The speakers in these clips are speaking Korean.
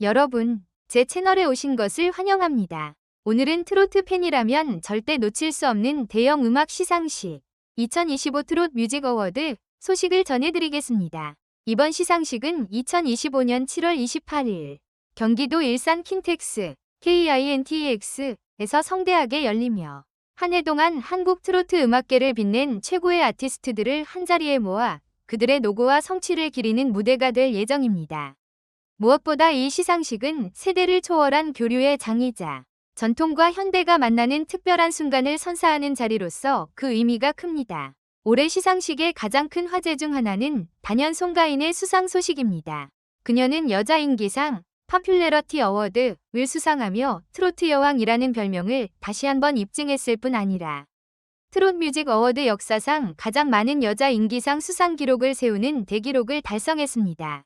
여러분, 제 채널에 오신 것을 환영합니다. 오늘은 트로트 팬이라면 절대 놓칠 수 없는 대형 음악 시상식 2025 트롯 뮤직 어워드 소식을 전해드리겠습니다. 이번 시상식은 2025년 7월 28일 경기도 일산 킨텍스 KINTEX에서 성대하게 열리며 한 해 동안 한국 트로트 음악계를 빛낸 최고의 아티스트들을 한자리에 모아 그들의 노고와 성취를 기리는 무대가 될 예정입니다. 무엇보다 이 시상식은 세대를 초월한 교류의 장이자 전통과 현대가 만나는 특별한 순간을 선사하는 자리로서 그 의미가 큽니다. 올해 시상식의 가장 큰 화제 중 하나는 단연 송가인의 수상 소식입니다. 그녀는 여자 인기상 파퓰레러티 어워드를 수상하며 트로트 여왕이라는 별명을 다시 한번 입증했을 뿐 아니라 트롯 뮤직 어워드 역사상 가장 많은 여자 인기상 수상 기록을 세우는 대기록을 달성했습니다.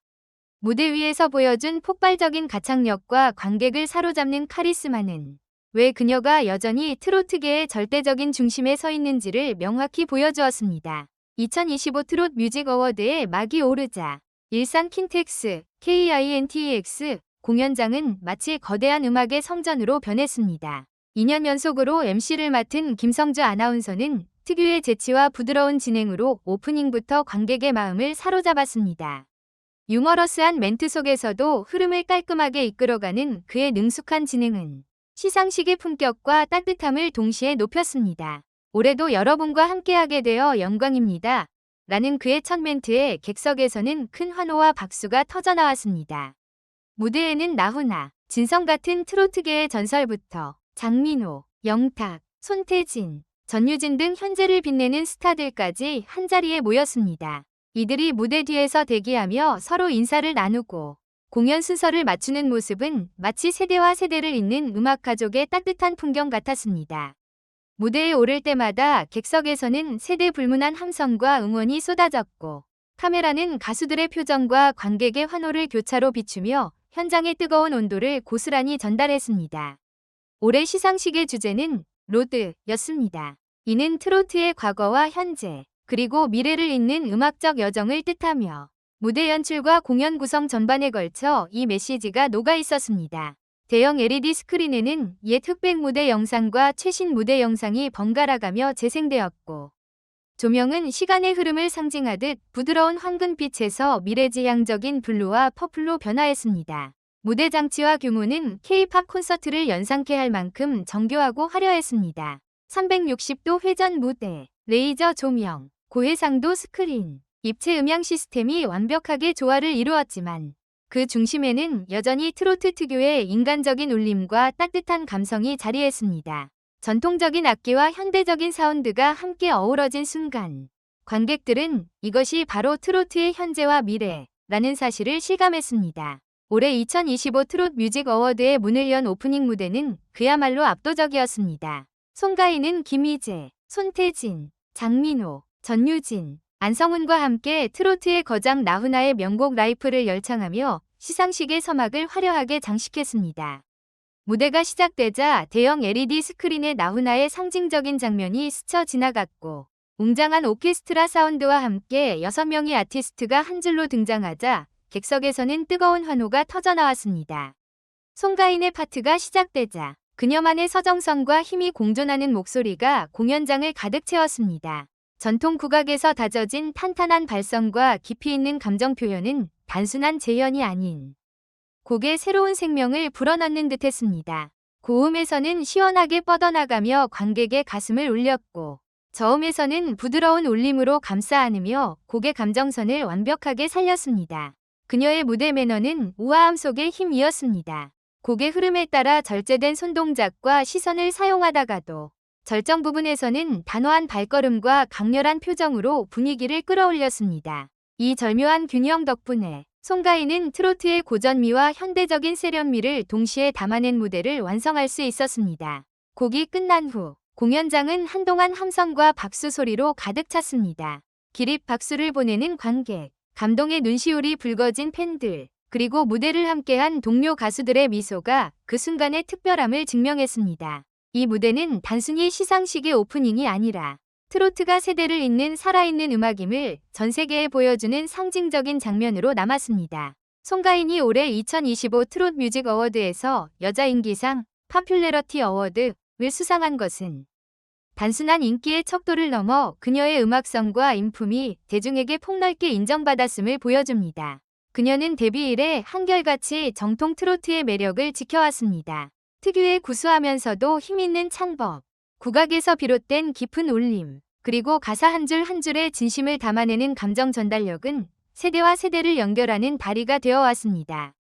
무대 위에서 보여준 폭발적인 가창력과 관객을 사로잡는 카리스마는 왜 그녀가 여전히 트로트계의 절대적인 중심에 서 있는지를 명확히 보여주었습니다. 2025 트롯 뮤직 어워드의 막이 오르자 일산 킨텍스 KINTEX 공연장은 마치 거대한 음악의 성전으로 변했습니다. 2년 연속으로 MC를 맡은 김성주 아나운서는 특유의 재치와 부드러운 진행으로 오프닝부터 관객의 마음을 사로잡았습니다. 유머러스한 멘트 속에서도 흐름을 깔끔하게 이끌어가는 그의 능숙한 진행은 시상식의 품격과 따뜻함을 동시에 높였습니다. 올해도 여러분과 함께하게 되어 영광입니다. 라는 그의 첫 멘트에 객석에서는 큰 환호와 박수가 터져나왔습니다. 무대에는 나훈아, 진성 같은 트로트계의 전설부터 장민호, 영탁, 손태진, 전유진 등 현재를 빛내는 스타들까지 한자리에 모였습니다. 이들이 무대 뒤에서 대기하며 서로 인사를 나누고 공연 순서를 맞추는 모습은 마치 세대와 세대를 잇는 음악 가족의 따뜻한 풍경 같았습니다. 무대에 오를 때마다 객석에서는 세대 불문한 함성과 응원이 쏟아졌고 카메라는 가수들의 표정과 관객의 환호를 교차로 비추며 현장의 뜨거운 온도를 고스란히 전달했습니다. 올해 시상식의 주제는 로드였습니다. 이는 트로트의 과거와 현재, 그리고 미래를 잇는 음악적 여정을 뜻하며 무대 연출과 공연 구성 전반에 걸쳐 이 메시지가 녹아 있었습니다. 대형 LED 스크린에는 옛 흑백 무대 영상과 최신 무대 영상이 번갈아가며 재생되었고 조명은 시간의 흐름을 상징하듯 부드러운 황금빛에서 미래지향적인 블루와 퍼플로 변화했습니다. 무대 장치와 규모는 K-팝 콘서트를 연상케 할 만큼 정교하고 화려했습니다. 360도 회전 무대, 레이저 조명, 고해상도 스크린, 입체 음향 시스템이 완벽하게 조화를 이루었지만 그 중심에는 여전히 트로트 특유의 인간적인 울림과 따뜻한 감성이 자리했습니다. 전통적인 악기와 현대적인 사운드가 함께 어우러진 순간 관객들은 이것이 바로 트로트의 현재와 미래라는 사실을 실감했습니다. 올해 2025 트롯 뮤직 어워드의 문을 연 오프닝 무대는 그야말로 압도적이었습니다. 송가인은 김희재, 손태진, 장민호, 전유진, 안성훈과 함께 트로트의 거장 나훈아의 명곡 라이프를 열창하며 시상식의 서막을 화려하게 장식했습니다. 무대가 시작되자 대형 LED 스크린에 나훈아의 상징적인 장면이 스쳐 지나갔고 웅장한 오케스트라 사운드와 함께 6명의 아티스트가 한 줄로 등장하자 객석에서는 뜨거운 환호가 터져나왔습니다. 송가인의 파트가 시작되자 그녀만의 서정성과 힘이 공존하는 목소리가 공연장을 가득 채웠습니다. 전통 국악에서 다져진 탄탄한 발성과 깊이 있는 감정 표현은 단순한 재현이 아닌 곡의 새로운 생명을 불어넣는 듯 했습니다. 고음에서는 시원하게 뻗어나가며 관객의 가슴을 울렸고 저음에서는 부드러운 울림으로 감싸 안으며 곡의 감정선을 완벽하게 살렸습니다. 그녀의 무대 매너는 우아함 속의 힘이었습니다. 곡의 흐름에 따라 절제된 손동작과 시선을 사용하다가도 절정 부분에서는 단호한 발걸음과 강렬한 표정으로 분위기를 끌어올렸습니다. 이 절묘한 균형 덕분에 송가인은 트로트의 고전미와 현대적인 세련미를 동시에 담아낸 무대를 완성할 수 있었습니다. 곡이 끝난 후 공연장은 한동안 함성과 박수 소리로 가득 찼습니다. 기립 박수를 보내는 관객, 감동의 눈시울이 붉어진 팬들, 그리고 무대를 함께한 동료 가수들의 미소가 그 순간의 특별함을 증명했습니다. 이 무대는 단순히 시상식의 오프닝이 아니라 트로트가 세대를 잇는 살아있는 음악임을 전 세계에 보여주는 상징적인 장면으로 남았습니다. 송가인이 올해 2025 트롯 뮤직 어워드에서 여자 인기상 파퓰레러티 어워드를 수상한 것은 단순한 인기의 척도를 넘어 그녀의 음악성과 인품이 대중에게 폭넓게 인정받았음을 보여줍니다. 그녀는 데뷔 이래 한결같이 정통 트로트의 매력을 지켜왔습니다. 특유의 구수하면서도 힘있는 창법, 국악에서 비롯된 깊은 울림, 그리고 가사 한 줄 한 줄에 진심을 담아내는 감정 전달력은 세대와 세대를 연결하는 다리가 되어 왔습니다.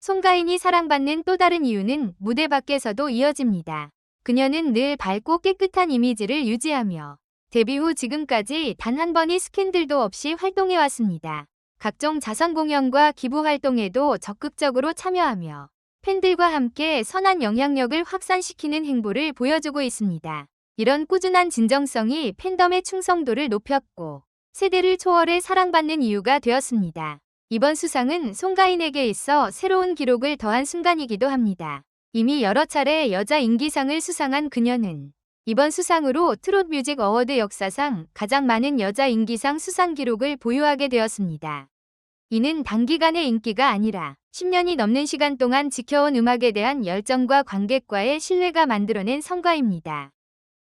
송가인이 사랑받는 또 다른 이유는 무대 밖에서도 이어집니다. 그녀는 늘 밝고 깨끗한 이미지를 유지하며 데뷔 후 지금까지 단 한 번의 스캔들도 없이 활동해왔습니다. 각종 자선 공연과 기부 활동에도 적극적으로 참여하며 팬들과 함께 선한 영향력을 확산시키는 행보를 보여주고 있습니다. 이런 꾸준한 진정성이 팬덤의 충성도를 높였고 세대를 초월해 사랑받는 이유가 되었습니다. 이번 수상은 송가인에게 있어 새로운 기록을 더한 순간이기도 합니다. 이미 여러 차례 여자 인기상을 수상한 그녀는 이번 수상으로 트롯 뮤직 어워드 역사상 가장 많은 여자 인기상 수상 기록을 보유하게 되었습니다. 이는 단기간의 인기가 아니라 10년이 넘는 시간 동안 지켜온 음악에 대한 열정과 관객과의 신뢰가 만들어낸 성과입니다.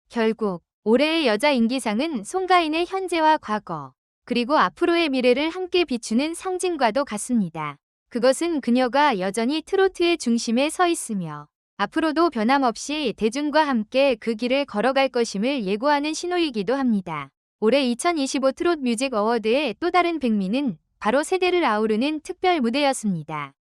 결국 올해의 여자 인기상은 송가인의 현재와 과거, 그리고 앞으로의 미래를 함께 비추는 상징과도 같습니다. 그것은 그녀가 여전히 트로트의 중심에 서 있으며 앞으로도 변함없이 대중과 함께 그 길을 걸어갈 것임을 예고하는 신호이기도 합니다. 올해 2025 트롯 뮤직 어워드의 또 다른 백미는 바로 세대를 아우르는 특별 무대였습니다.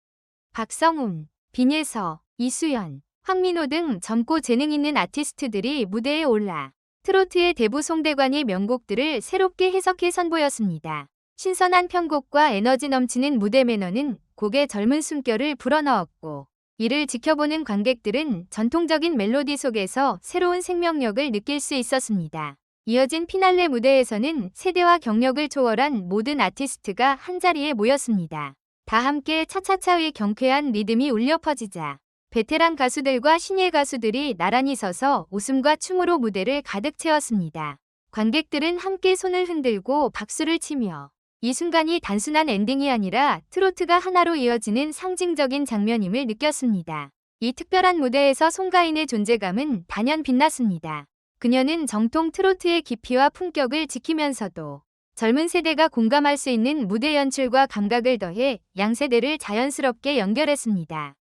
박성훈, 빈예서, 이수연, 황민호 등 젊고 재능 있는 아티스트들이 무대에 올라 트로트의 대부 송대관의 명곡들을 새롭게 해석해 선보였습니다. 신선한 편곡과 에너지 넘치는 무대 매너는 곡의 젊은 숨결을 불어넣었고 이를 지켜보는 관객들은 전통적인 멜로디 속에서 새로운 생명력을 느낄 수 있었습니다. 이어진 피날레 무대에서는 세대와 경력을 초월한 모든 아티스트가 한자리에 모였습니다. 다 함께 차차차의 경쾌한 리듬이 울려 퍼지자 베테랑 가수들과 신예 가수들이 나란히 서서 웃음과 춤으로 무대를 가득 채웠습니다. 관객들은 함께 손을 흔들고 박수를 치며 이 순간이 단순한 엔딩이 아니라 트로트가 하나로 이어지는 상징적인 장면임을 느꼈습니다. 이 특별한 무대에서 송가인의 존재감은 단연 빛났습니다. 그녀는 정통 트로트의 깊이와 품격을 지키면서도 젊은 세대가 공감할 수 있는 무대 연출과 감각을 더해 양세대를 자연스럽게 연결했습니다.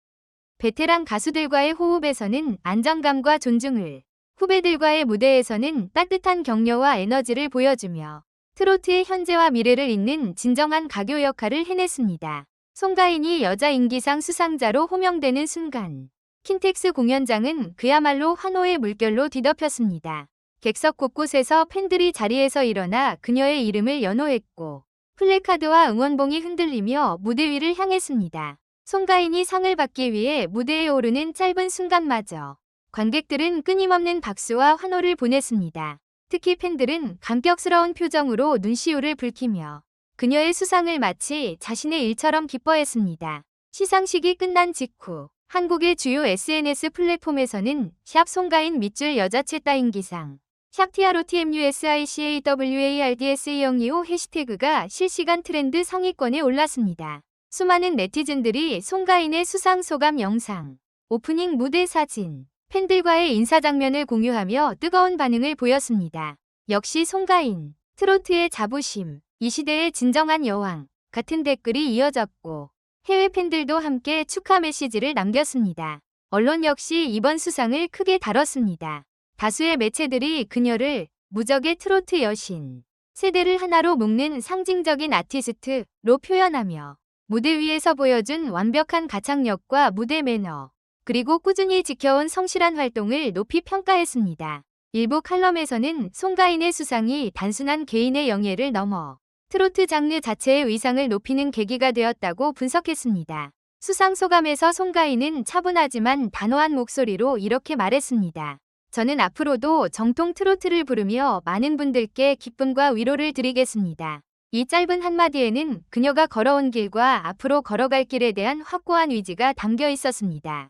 베테랑 가수들과의 호흡에서는 안정감과 존중을, 후배들과의 무대에서는 따뜻한 격려와 에너지를 보여주며 트로트의 현재와 미래를 잇는 진정한 가교 역할을 해냈습니다. 송가인이 여자 인기상 수상자로 호명되는 순간 킨텍스 공연장은 그야말로 환호의 물결로 뒤덮였습니다. 객석 곳곳에서 팬들이 자리에서 일어나 그녀의 이름을 연호했고 플래카드와 응원봉이 흔들리며 무대 위를 향했습니다. 송가인이 상을 받기 위해 무대에 오르는 짧은 순간마저 관객들은 끊임없는 박수와 환호를 보냈습니다. 특히 팬들은 감격스러운 표정으로 눈시울을 붉히며 그녀의 수상을 마치 자신의 일처럼 기뻐했습니다. 시상식이 끝난 직후 한국의 주요 SNS 플랫폼에서는 샵 송가인 밑줄 여자체 따인 기상 샵 TROTMUSICAWARDS2025 해시태그가 실시간 트렌드 상위권에 올랐습니다. 수많은 네티즌들이 송가인의 수상 소감 영상, 오프닝 무대 사진, 팬들과의 인사 장면을 공유하며 뜨거운 반응을 보였습니다. 역시 송가인, 트로트의 자부심, 이 시대의 진정한 여왕 같은 댓글이 이어졌고 해외 팬들도 함께 축하 메시지를 남겼습니다. 언론 역시 이번 수상을 크게 다뤘습니다. 다수의 매체들이 그녀를 무적의 트로트 여신, 세대를 하나로 묶는 상징적인 아티스트로 표현하며 무대 위에서 보여준 완벽한 가창력과 무대 매너, 그리고 꾸준히 지켜온 성실한 활동을 높이 평가했습니다. 일부 칼럼에서는 송가인의 수상이 단순한 개인의 영예를 넘어 트로트 장르 자체의 위상을 높이는 계기가 되었다고 분석했습니다. 수상 소감에서 송가인은 차분하지만 단호한 목소리로 이렇게 말했습니다. 저는 앞으로도 정통 트로트를 부르며 많은 분들께 기쁨과 위로를 드리겠습니다. 이 짧은 한마디에는 그녀가 걸어온 길과 앞으로 걸어갈 길에 대한 확고한 의지가 담겨 있었습니다.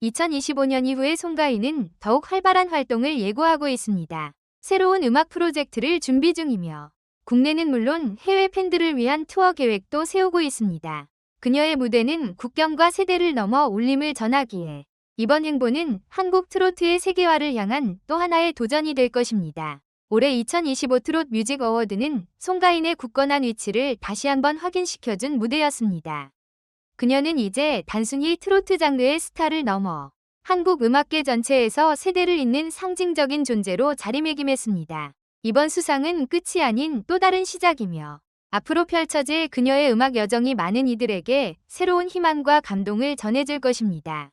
2025년 이후에 송가인은 더욱 활발한 활동을 예고하고 있습니다. 새로운 음악 프로젝트를 준비 중이며 국내는 물론 해외 팬들을 위한 투어 계획도 세우고 있습니다. 그녀의 무대는 국경과 세대를 넘어 울림을 전하기에 이번 행보는 한국 트로트의 세계화를 향한 또 하나의 도전이 될 것입니다. 올해 2025 트롯 뮤직 어워드는 송가인의 굳건한 위치를 다시 한번 확인시켜준 무대였습니다. 그녀는 이제 단순히 트로트 장르의 스타를 넘어 한국 음악계 전체에서 세대를 잇는 상징적인 존재로 자리매김했습니다. 이번 수상은 끝이 아닌 또 다른 시작이며 앞으로 펼쳐질 그녀의 음악 여정이 많은 이들에게 새로운 희망과 감동을 전해줄 것입니다.